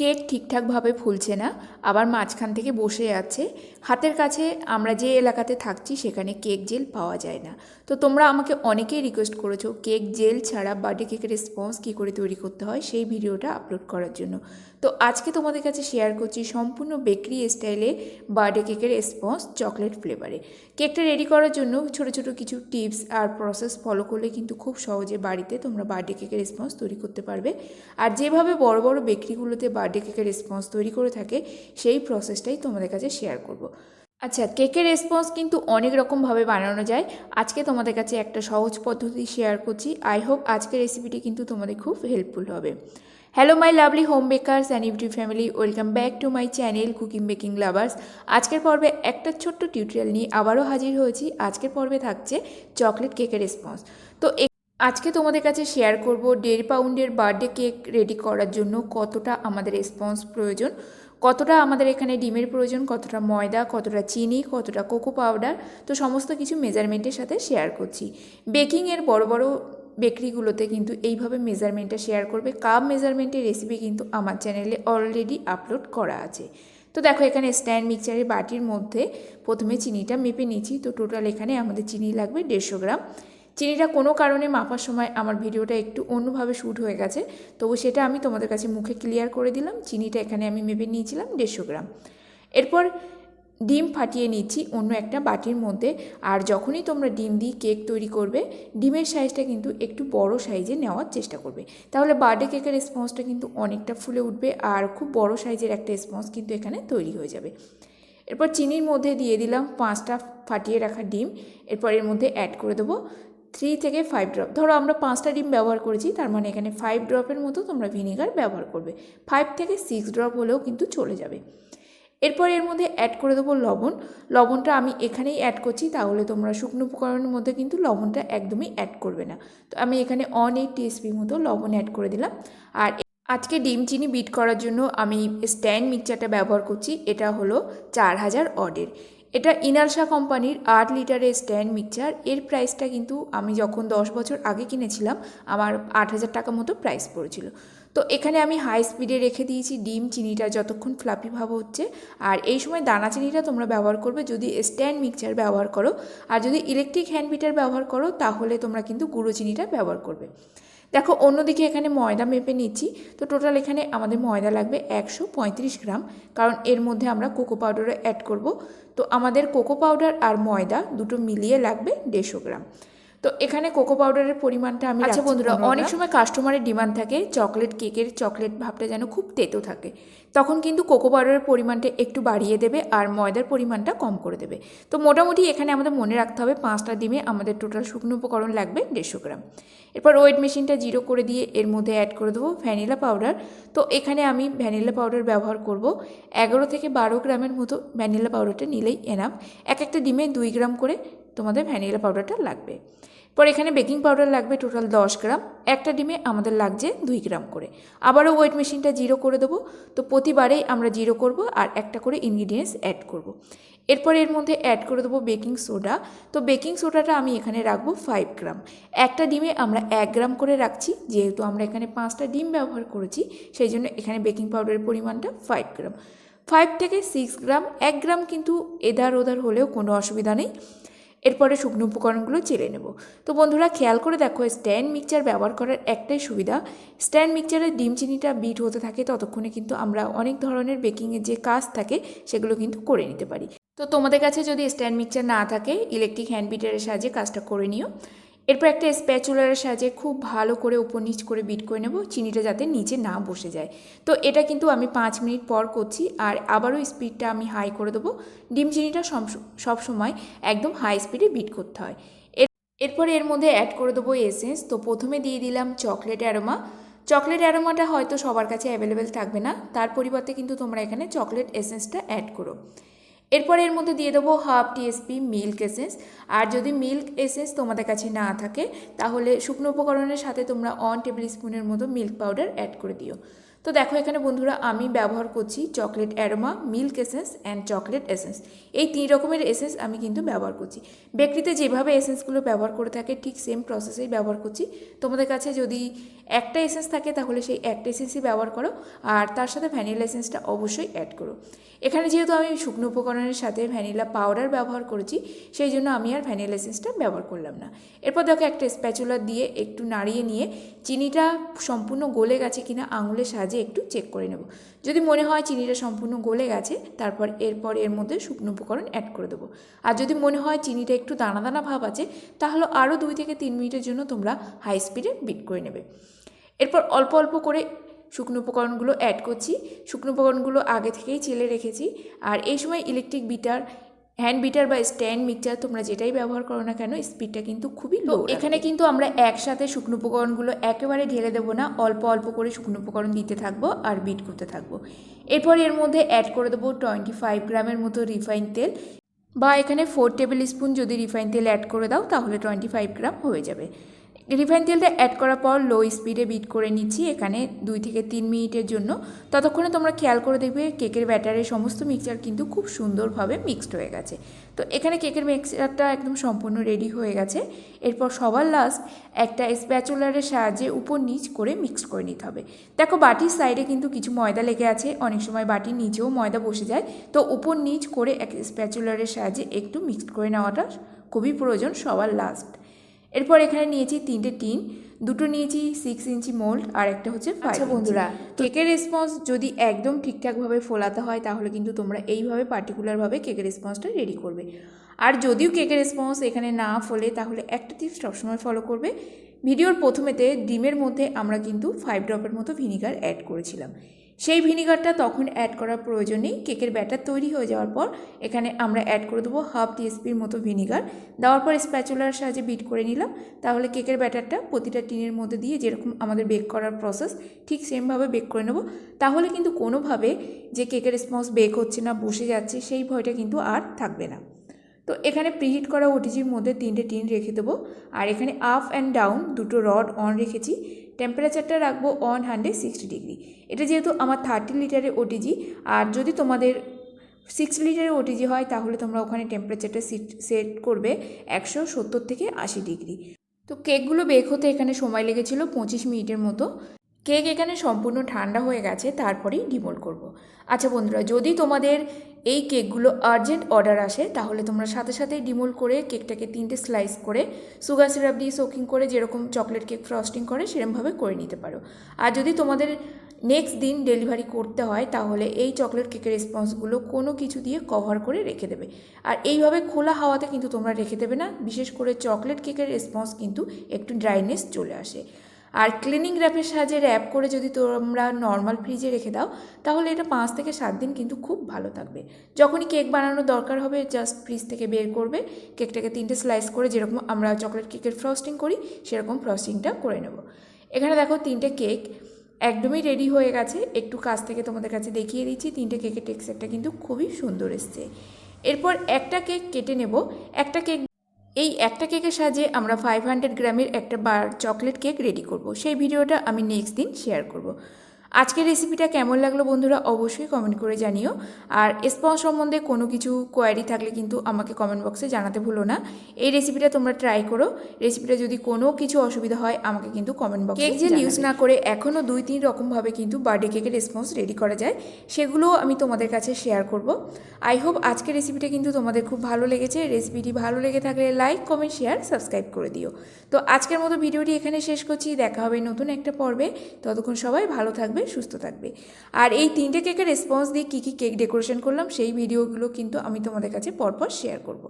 Cake ঠিকঠাকভাবে ফুলছে না, আবার মাঝখান থেকে বসে আছে। হাতের কাছে আমরা যে এলাকাতে থাকছি সেখানে কেক জেল পাওয়া যায় না। তো তোমরা আমাকে অনেকেই রিকোয়েস্ট করেছ কেক জেল ছাড়া বার্থডে কেকের স্পঞ্জ কী করে তৈরি করতে হয় সেই ভিডিওটা আপলোড করার জন্য। তো আজকে তোমাদের কাছে শেয়ার করছি সম্পূর্ণ বেকরি স্টাইলে বার্থডে কেকের স্পঞ্জ চকলেট ফ্লেভারে কেকটা রেডি করার জন্য ছোট ছোট কিছু টিপস আর প্রসেস ফলো করলে কিন্তু খুব সহজে বাড়িতে তোমরা বার্থডে কেকের স্পঞ্জ তৈরি করতে পারবে। আর যেভাবে বড় বড় বেকরিগুলোতে কেকের রেসপন্স তৈরি করে থাকে, সেই প্রসেসটাই তোমাদের কাছে শেয়ার করব। আচ্ছা কেকের রেসপন্স কিন্তু অনেক রকমভাবে বানানো যায়। আজকে তোমাদের কাছে একটা সহজ পদ্ধতি শেয়ার করছি। আই হোপ আজকের রেসিপিটি কিন্তু তোমাদের খুব হেল্পফুল হবে। Hello my lovely home bakers and YouTube family welcome back to my channel cooking baking lovers আজকের পর্বে একটা ছোট্ট টিউটোরিয়াল নিয়ে আবারও হাজির হয়েছি। আজকের পর্বে থাকছে চকলেট কেকের রেসপন্স তো আজকে তোমাদের কাছে শেয়ার করব দেড় পাউন্ডের বার্থডে কেক রেডি করার জন্য কতটা আমাদের রেসপন্স প্রয়োজন, কতটা আমাদের এখানে ডিমের প্রয়োজন, কতটা ময়দা, কতটা চিনি, কতটা কোকো পাউডার তো সমস্ত কিছু মেজারমেন্টের সাথে শেয়ার করছি। বেকিংয়ের বড় বড় বেকরিগুলোতে কিন্তু এইভাবে মেজারমেন্টটা শেয়ার করবে। কাপ মেজারমেন্টের রেসিপি কিন্তু আমার চ্যানেলে অলরেডি আপলোড করা আছে। তো দেখো এখানে স্ট্যান্ড মিক্সচারের বাটির মধ্যে প্রথমে চিনিটা মেপে নিচ্ছি। তো টোটাল এখানে আমাদের চিনি লাগবে দেড়শো গ্রাম। চিনিটা কোনো কারণে মাপার সময় আমার ভিডিওটা একটু অন্যভাবে শ্যুট হয়ে গেছে, তবু সেটা আমি তোমাদের কাছে মুখে ক্লিয়ার করে দিলাম। চিনিটা এখানে আমি মেপে নিয়েছিলাম দেড়শো গ্রাম। এরপর ডিম ফাটিয়ে নিচ্ছি অন্য একটা বাটির মধ্যে, আর যখনই তোমরা ডিম দিয়ে কেক তৈরি করবে, ডিমের সাইজটা কিন্তু একটু বড় সাইজে নেওয়ার চেষ্টা করবে। তাহলে বার্থডে কেকের স্পঞ্জটা কিন্তু অনেকটা ফুলে উঠবে, আর খুব বড় সাইজের একটা স্পঞ্জ কিন্তু এখানে তৈরি হয়ে যাবে। এরপর চিনির মধ্যে দিয়ে দিলাম পাঁচটা ফাটিয়ে রাখা ডিম, এরপর এর মধ্যে অ্যাড করে দেবো থ্রি থেকে ফাইভ ড্রপ ধরো আমরা পাঁচটা ডিম ব্যবহার করেছি, তার মানে এখানে ফাইভ ড্রপের মতো তোমরা ভিনেগার ব্যবহার করবে। ফাইভ থেকে সিক্স ড্রপ হলেও কিন্তু চলে যাবে। এরপর এর মধ্যে অ্যাড করে দেবো লবণ। লবণটা আমি এখানেই অ্যাড করছি, তাহলে তোমরা শুকনো উপকরণের মধ্যে কিন্তু লবণটা একদমই অ্যাড করবে না। তো আমি এখানে অন এইট টিএসপি মতো লবণ অ্যাড করে দিলাম। আর আজকে ডিম চিনি বিট করার জন্য আমি স্ট্যান্ড মিক্সচারটা ব্যবহার করছি, এটা হলো চার হাজার অডের। এটা ইনালসা কোম্পানির আট লিটারের স্ট্যান্ড মিক্সচার এর প্রাইসটা কিন্তু আমি যখন দশ বছর আগে কিনেছিলাম, আমার আট হাজার টাকা মতো প্রাইস পড়েছিল। তো এখানে আমি হাই স্পিডে রেখে দিয়েছি ডিম, চিনিটা যতক্ষণ ফ্লাপি ভাব হচ্ছে। আর এই সময় দানা চিনিটা তোমরা ব্যবহার করবে যদি স্ট্যান্ড মিক্সচার ব্যবহার করো। আর যদি ইলেকট্রিক হ্যান্ড বিটার ব্যবহার করো, তাহলে তোমরা কিন্তু গুঁড়ো চিনিটা ব্যবহার করবে। দেখো, অন্যদিকে এখানে ময়দা মেপে নিচ্ছি। তো টোটাল এখানে আমাদের ময়দা লাগবে একশো পঁয়ত্রিশ গ্রাম, কারণ এর মধ্যে আমরা কোকো পাউডারও অ্যাড করব। তো আমাদের কোকো পাউডার আর ময়দা দুটো মিলিয়ে লাগবে দেড়শো গ্রাম। তো এখানে কোকো পাউডারের পরিমাণটা আমি আচ্ছা বন্ধুরা অনেক সময় কাস্টমারের ডিমান্ড থাকে চকলেট কেকের চকলেট ভাবটা যেন খুব তেতো থাকে। তখন কিন্তু কোকো পাউডারের পরিমাণটা একটু বাড়িয়ে দেবে আর ময়দার পরিমাণটা কম করে দেবে। তো মোটামুটি এখানে আমাদের মনে রাখতে হবে পাঁচটা ডিমে আমাদের টোটাল শুকনো উপকরণ লাগবে দেড়শো গ্রাম। এরপর ওয়েট মেশিনটা জিরো করে দিয়ে এর মধ্যে অ্যাড করে দেবো ভ্যানিলা পাউডার তো এখানে আমি ভ্যানিলা পাউডার ব্যবহার করব। এগারো থেকে বারো গ্রামের মতো ভ্যানিলা পাউডারটা নিলেই এনাম এক একটা ডিমে দুই গ্রাম করে তোমাদের ভ্যানিলা পাউডারটা লাগবে। পর এখানে বেকিং পাউডার লাগবে টোটাল দশ গ্রাম, একটা ডিমে আমাদের লাগছে দুই গ্রাম করে। আবারও ওয়েট মেশিনটা জিরো করে দেবো। তো প্রতিবারেই আমরা জিরো করব আর একটা করে ইনগ্রিডিয়েন্টস অ্যাড করব। এরপর এর মধ্যে অ্যাড করে দেবো বেকিং সোডা তো বেকিং সোডাটা আমি এখানে রাখব ফাইভ গ্রাম। একটা ডিমে আমরা এক গ্রাম করে রাখছি, যেহেতু আমরা এখানে পাঁচটা ডিম ব্যবহার করেছি, সেই জন্য এখানে বেকিং পাউডারের পরিমাণটা ফাইভ গ্রাম। ফাইভ থেকে সিক্স গ্রাম, এক গ্রাম কিন্তু এধার ওধার হলেও কোনো অসুবিধা নেই। এরপরে শুকনো উপকরণগুলো চেলে নেব। তো বন্ধুরা, খেয়াল করে দেখো, স্ট্যান্ড মিক্সচার ব্যবহার করার একটাই সুবিধা, স্ট্যান্ড মিক্সচারের ডিম চিনিটা বিট হতে থাকে, ততক্ষণে কিন্তু আমরা অনেক ধরনের বেকিংয়ের যে কাজ থাকে, সেগুলো কিন্তু করে নিতে পারি। তো তোমাদের কাছে যদি স্ট্যান্ড মিক্সচার না থাকে, ইলেকট্রিক হ্যান্ড বিটারের সাহায্যে কাজটা করে নিও। এরপর একটা স্প্যাচুলারের সাহায্যে খুব ভালো করে উপর নিচ করে বিট করে নেব, চিনিটা যাতে নিচে না বসে যায়। তো এটা কিন্তু আমি পাঁচ মিনিট পর করছি, আর আবারও স্পিডটা আমি হাই করে দেবো। ডিম চিনিটা সব সময় একদম হাই স্পিডে বিট করতে হয়। এর, এরপরে এর মধ্যে অ্যাড করে দেবো এসেন্স তো প্রথমে দিয়ে দিলাম চকলেট অ্যারোমা চকলেট অ্যারোমাটা হয়তো সবার কাছে অ্যাভেলেবেল থাকবে না। তার পরিবর্তে কিন্তু তোমরা এখানে চকলেট এসেন্সটা অ্যাড করো। এরপর এর মধ্যে দিয়ে দেবো হাফ টিএসপি মিল্ক এসেন্স। আর যদি মিল্ক এসেন্স তোমাদের কাছে না থাকে, তাহলে শুকনো উপকরণের সাথে তোমরা ওয়ান টেবিল স্পুনের মতো মিল্ক পাউডার অ্যাড করে দিও। তো দেখো, এখানে বন্ধুরা আমি ব্যবহার করছি chocolate aroma milk essence and chocolate essence এই তিন রকমের এসেন্স আমি কিন্তু ব্যবহার করছি। বেকরিতে যেভাবে এসেন্সগুলো ব্যবহার করে থাকে, ঠিক সেম প্রসেসেই ব্যবহার করছি। তোমাদের কাছে যদি একটা এসেন্স থাকে, তাহলে সেই একটা এসেন্সই ব্যবহার করো। আর তার সাথে ভ্যানিলা এসেন্সটা অবশ্যই অ্যাড করো। এখানে যেহেতু আমি শুকনো উপকরণের সাথে ভ্যানিলা পাউডার ব্যবহার করেছি, সেই জন্য আমি আর ভ্যানিলা এসেন্সটা ব্যবহার করলাম না। এরপর দেখো, একটা স্প্যাচুলার দিয়ে একটু নাড়িয়ে নিয়ে, চিনিটা সম্পূর্ণ গলে গেছে কিনা, আঙুলের সাহায্যে একটু চেক করে নেব। যদি মনে হয় চিনিটা সম্পূর্ণ গলে গেছে, তারপর এরপর এর মধ্যে শুকনো উপকরণ অ্যাড করে দেবো। আর যদি মনে হয় চিনিটা একটু দানা দানা ভাব আছে, তাহলে আরও দুই থেকে তিন মিনিটের জন্য তোমরা হাই স্পিডে বিট করে নেবে। এরপর অল্প অল্প করে শুকনো উপকরণগুলো অ্যাড করছি। শুকনো উপকরণগুলো আগে থেকেই চেলে রেখেছি। আর এই সময় ইলেকট্রিক বিটার হ্যান্ড বিটার বা স্ট্যান্ড মিক্সচার তোমরা যেটাই ব্যবহার করো না কেন স্পিডটা কিন্তু খুবই লো এখানে কিন্তু আমরা একসাথে শুকনো উপকরণগুলো একেবারে ঢেলে দেবো না অল্প অল্প করে শুকনো উপকরণ দিতে থাকব আর বিট করতে থাকব। এরপর এর মধ্যে অ্যাড করে দেবো টোয়েন্টি ফাইভ গ্রামের মতো রিফাইন তেল বা এখানে ফোর টেবিল স্পুন যদি রিফাইন তেল অ্যাড করে দাও তাহলে টোয়েন্টি ফাইভ গ্রাম হয়ে যাবে। রিফাইন তেলটা অ্যাড করার পর লো স্পিডে বিট করে নিচ্ছি এখানে দুই থেকে তিন মিনিটের জন্য। ততক্ষণে তোমরা খেয়াল করে দেখবে কেকের ব্যাটারের সমস্ত মিক্সচার কিন্তু খুব সুন্দরভাবে মিক্সড হয়ে গেছে। তো এখানে কেকের মিক্সচারটা একদম সম্পূর্ণ রেডি হয়ে গেছে। এরপর সবার লাস্ট একটা স্প্যাচুলারের সাহায্যে উপর নিচ করে মিক্স করে নিতে হবে। দেখো বাটির সাইডে কিন্তু কিছু ময়দা লেগে আছে। অনেক সময় বাটির নিচেও ময়দা বসে যায়। তো উপর নিচ করে এক স্প্যাচুলারের সাহায্যে একটু মিক্সড করে নেওয়াটা খুবই প্রয়োজন সবার লাস্ট এরপর এখানে নিয়েছি তিনটে টিন দুটো নিয়েছি সিক্স ইঞ্চি মোল্ড আর একটা হচ্ছে আচ্ছা বন্ধুরা কেকের রেসপন্স যদি একদম ঠিকঠাকভাবে ফোলাতে হয় তাহলে কিন্তু তোমরা এইভাবে পার্টিকুলারভাবে কেকের রেসপন্সটা রেডি করবে। আর যদিও কেকের রেসপন্স এখানে না ফোলে তাহলে একটা টিপস সবসময় ফলো করবে। ভিডিওর প্রথমেতে ডিমের মধ্যে আমরা কিন্তু ফাইভ ড্রপের মতো ভিনিগার অ্যাড করেছিলাম। সেই ভিনিগারটা তখন অ্যাড করার প্রয়োজন নেই। কেকের ব্যাটার তৈরি হয়ে যাওয়ার পর এখানে আমরা অ্যাড করে দেবো হাফ টিএসপির মতো ভিনিগার দেওয়ার পর স্প্যাচুলার সাহায্যে বিট করে নিলাম। তাহলে কেকের ব্যাটারটা প্রতিটা টিনের মধ্যে দিয়ে যেরকম আমাদের বেক করার প্রসেস ঠিক সেমভাবে বেক করে নেব। তাহলে কিন্তু কোনোভাবে যে কেকের স্পঞ্জ বেক হচ্ছে না, বসে যাচ্ছে, সেই ভয়টা কিন্তু আর থাকবে না। তো এখানে প্রিহিট করা ওটিজির মধ্যে তিনটে টিন রেখে দেবো। আর এখানে আপ অ্যান্ড ডাউন দুটো রড অন রেখেছি। টেম্পারেচারটা রাখব ওয়ান হান্ড্রেড সিক্সটি ডিগ্রি এটা যেহেতু আমার থার্টি লিটারের ওটিজি আর যদি তোমাদের সিক্স লিটারের ওটিজি হয়, তাহলে তোমরা ওখানে টেম্পারেচারটা সেট করবে একশো সত্তর থেকে আশি ডিগ্রি তো কেকগুলো বেক হতে এখানে সময় লেগেছিল পঁচিশ মিনিটের মতো। কেক এখানে সম্পূর্ণ ঠান্ডা হয়ে গেছে, তারপরেই ডিমোল করব। আচ্ছা বন্ধুরা, যদি তোমাদের এই কেকগুলো আর্জেন্ট অর্ডার আসে, তাহলে তোমরা সাথে সাথে ডিমোল করে কেকটাকে তিনটে স্লাইস করে সুগার সিরাপ দিয়ে সোকিং করে, যেরকম চকলেট কেক ফ্রস্টিং করে সেরকমভাবে করে নিতে পারো। আর যদি তোমাদের নেক্সট দিন ডেলিভারি করতে হয়, তাহলে এই চকলেট কেকের রেসপন্সগুলো কোনো কিছু দিয়ে কভার করে রেখে দেবে। আর এইভাবে খোলা হাওয়াতে কিন্তু তোমরা রেখে দেবে না, বিশেষ করে চকলেট কেকের রেসপন্স কিন্তু একটু ড্রাইনেস চলে আসে। আর ক্লিনিং র্যাপের সাহায্যে র্যাপ করে যদি তোমরা নর্মাল ফ্রিজে রেখে দাও, তাহলে এটা পাঁচ থেকে সাত দিন কিন্তু খুব ভালো থাকবে। যখনই কেক বানানোর দরকার হবে জাস্ট ফ্রিজ থেকে বের করবে কেকটাকে তিনটে স্লাইস করে যেরকম আমরা চকলেট কেকের ফ্রস্টিং করি, সেরকম ফ্রস্টিংটা করে নেব। এখানে দেখো তিনটে কেক একদমই রেডি হয়ে গেছে। একটু কাছ থেকে তোমাদের কাছে দেখিয়ে দিচ্ছি, তিনটে কেকের টেক্সচারটা কিন্তু খুবই সুন্দর এসছে। এরপর একটা কেক কেটে নেব। একটা কেক এই একটা কেকের সাহায্যে আমরা ফাইভ হান্ড্রেড গ্রামের একটা বার চকলেট কেক রেডি করব। সেই ভিডিওটা আমি নেক্সট দিন শেয়ার করব। আজকের রেসিপিটা কেমন লাগল বন্ধুরা অবশ্যই কমেন্ট করে জানিও। আর স্পঞ্জ সম্বন্ধে কোনো কিছু কোয়ারি থাকলে কিন্তু আমাকে কমেন্ট বক্সে জানাতে ভুলো না। এই রেসিপিটা তোমরা ট্রাই করো। রেসিপিটা যদি কোনো কিছু অসুবিধা হয় আমাকে কিন্তু কমেন্ট বক্সে কেক জেল ইউজ না করে এখনও দুই তিন রকমভাবে কিন্তু বার্থডে কেকের রেসপন্স রেডি করা যায়। সেগুলোও আমি তোমাদের কাছে শেয়ার করব। আই হোপ আজকের রেসিপিটা কিন্তু তোমাদের খুব ভালো লেগেছে। রেসিপিটি ভালো লেগে থাকলে লাইক কমেন্ট শেয়ার সাবস্ক্রাইব করে দিও। তো আজকের মতো ভিডিওটি এখানে শেষ করছি। দেখা হবে নতুন একটা পর্বে। ততক্ষণ সবাই ভালো থাকবে। সুস্থ থাকবে। আর এই তিনটে কেকের রেসপন্স দিয়ে কী কী কেক ডেকোরেশন করলাম, সেই ভিডিওগুলো কিন্তু আমি তোমাদের কাছে পরপর শেয়ার করব।